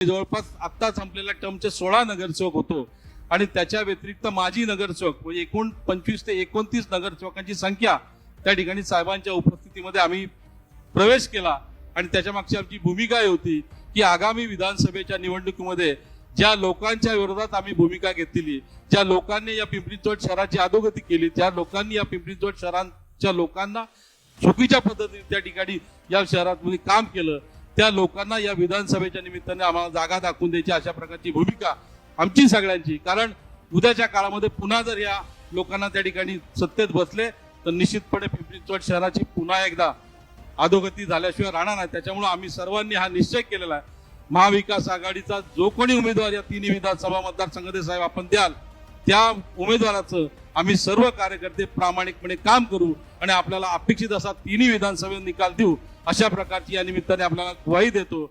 जवळपास आत्ता संपलेल्या टर्मचे सोळा नगरसेवक होतो. आणि त्याच्या व्यतिरिक्त माजी नगरसेवक म्हणजे एकूण पंचवीस ते एकोणतीस नगरसेवकांची संख्या त्या ठिकाणी साहेबांच्या उपस्थितीमध्ये आम्ही प्रवेश केला. आणि त्याच्या मागची आमची भूमिका होती की आगामी विधानसभेच्या निवडणुकीमध्ये ज्या लोकांच्या विरोधात आम्ही भूमिका घेतलेली ज्या लोकांनी या पिंपरी शहराची अधोगती केली ज्या लोकांनी या पिंपरी शहरांच्या लोकांना चुकीच्या पद्धतीने त्या ठिकाणी या शहरात काम केलं त्या लोकांना या विधानसभेच्या निमित्ताने आम्हाला जागा दाखवून द्यायची अशा प्रकारची भूमिका आमची सगळ्यांची. कारण उद्याच्या काळामध्ये पुन्हा जर या लोकांना त्या ठिकाणी सत्तेत बसले तर निश्चितपणे पिंपरी चिंचवड शहराची पुन्हा एकदा अधोगती झाल्याशिवाय राहणार नाही. त्याच्यामुळे आम्ही सर्वांनी हा निश्चय केलेला आहे. महाविकास आघाडीचा जो कोणी उमेदवार या तिन्ही विधानसभा मतदारसंघाचे साहेब आपण द्याल. त्या उमेदवाराचं आम्ही सर्व कार्यकर्ते प्रामाणिकपणे काम करू आणि आपल्याला अपेक्षित असा तिन्ही विधानसभेत निकाल देऊ अशा प्रकारची या निमित्ताने आपल्याला ग्वाही देतो.